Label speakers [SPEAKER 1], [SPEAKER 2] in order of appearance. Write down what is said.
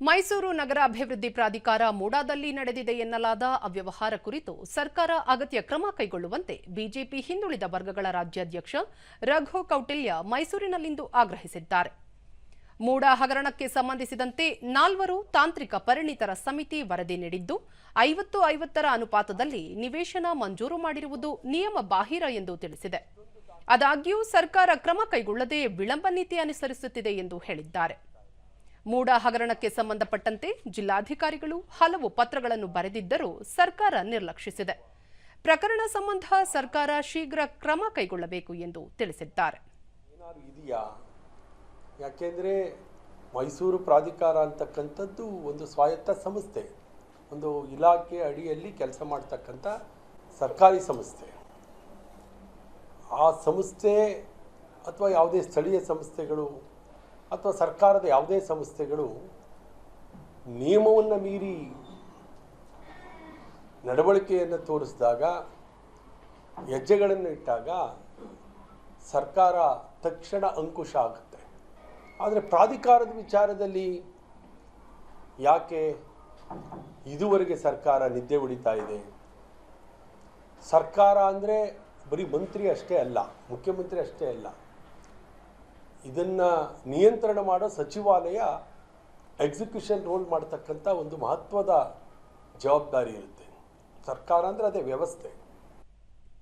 [SPEAKER 1] ಮೈಸೂರು ನಗರ ಅಭಿವೃದ್ಧಿ ಪ್ರಾಧಿಕಾರ ಮೂಡಾದಲ್ಲಿ ನಡೆದಿದೆ ಎನ್ನಲಾದ ಅವ್ಯವಹಾರ ಕುರಿತು ಸರ್ಕಾರ ಅಗತ್ಯ ಕ್ರಮ ಕೈಗೊಳ್ಳುವಂತೆ ಬಿಜೆಪಿ ಹಿಂದುಳಿದ ವರ್ಗಗಳ ರಾಜ್ಯಾಧ್ಯಕ್ಷ ರಘು ಕೌಟಿಲ್ಯ ಮೈಸೂರಿನಲ್ಲಿಂದು ಆಗ್ರಹಿಸಿದ್ದಾರೆ. ಮೂಡಾ ಹಗರಣಕ್ಕೆ ಸಂಬಂಧಿಸಿದಂತೆ ನಾಲ್ವರು ತಾಂತ್ರಿಕ ಪರಿಣಿತರ ಸಮಿತಿ ವರದಿ ನೀಡಿದ್ದು, ಐವತ್ತು ಐವತ್ತರ ಅನುಪಾತದಲ್ಲಿ ನಿವೇಶನ ಮಂಜೂರು ಮಾಡಿರುವುದು ನಿಯಮ ಬಾಹಿರ ಎಂದು ತಿಳಿಸಿದೆ. ಆದಾಗ್ಯೂ ಸರ್ಕಾರ ಕ್ರಮ ಕೈಗೊಳ್ಳದೆ ವಿಳಂಬ ನೀತಿ ಅನುಸರಿಸುತ್ತಿದೆ ಎಂದು ಹೇಳಿದ್ದಾರೆ. ಮೂಡಾ ಹಗರಣಕ್ಕೆ ಸಂಬಂಧಪಟ್ಟಂತೆ ಜಿಲ್ಲಾಧಿಕಾರಿಗಳು ಹಲವು ಪತ್ರಗಳನ್ನು ಬರೆದಿದ್ದರೂ ಸರ್ಕಾರ ನಿರ್ಲಕ್ಷಿಸಿದೆ. ಪ್ರಕರಣ ಸಂಬಂಧ ಸರ್ಕಾರ ಶೀಘ್ರ ಕ್ರಮ ಕೈಗೊಳ್ಳಬೇಕು ಎಂದು ತಿಳಿಸಿದ್ದಾರೆ.
[SPEAKER 2] ಯಾಕೆಂದ್ರೆ ಮೈಸೂರು ಪ್ರಾಧಿಕಾರ ಅಂತಕ್ಕಂಥದ್ದು ಒಂದು ಸ್ವಾಯತ್ತ ಸಂಸ್ಥೆ. ಒಂದು ಇಲಾಖೆ ಅಡಿಯಲ್ಲಿ ಕೆಲಸ ಮಾಡ್ತಕ್ಕಂಥ ಸರ್ಕಾರಿ ಸಂಸ್ಥೆ. ಆ ಸಂಸ್ಥೆ ಅಥವಾ ಯಾವುದೇ ಸ್ಥಳೀಯ ಸಂಸ್ಥೆಗಳು ಅಥವಾ ಸರ್ಕಾರದ ಯಾವುದೇ ಸಂಸ್ಥೆಗಳು ನಿಯಮವನ್ನು ಮೀರಿ ನಡವಳಿಕೆಯನ್ನು ತೋರಿಸಿದಾಗ, ಹೆಜ್ಜೆಗಳನ್ನು ಇಟ್ಟಾಗ ಸರ್ಕಾರ ತಕ್ಷಣ ಅಂಕುಶ ಆಗುತ್ತೆ. ಆದರೆ ಪ್ರಾಧಿಕಾರದ ವಿಚಾರದಲ್ಲಿ ಯಾಕೆ ಇದುವರೆಗೆ ಸರ್ಕಾರ ನಿದ್ದೆ ಉಳಿತಾ ಇದೆ? ಸರ್ಕಾರ ಅಂದರೆ ಬರೀ ಮಂತ್ರಿ ಅಷ್ಟೇ ಅಲ್ಲ, ಮುಖ್ಯಮಂತ್ರಿ ಅಷ್ಟೇ ಅಲ್ಲ. ಇದನ್ನು ನಿಯಂತ್ರಣ ಮಾಡೋ ಸಚಿವಾಲಯ ಎಕ್ಸಿಕ್ಯೂಷನ್ ರೋಲ್ ಮಾಡ್ತಕ್ಕಂಥ ಒಂದು ಮಹತ್ವದ ಜವಾಬ್ದಾರಿ ಇರುತ್ತೆ. ಸರ್ಕಾರ ಅಂದರೆ ಅದೇ ವ್ಯವಸ್ಥೆ.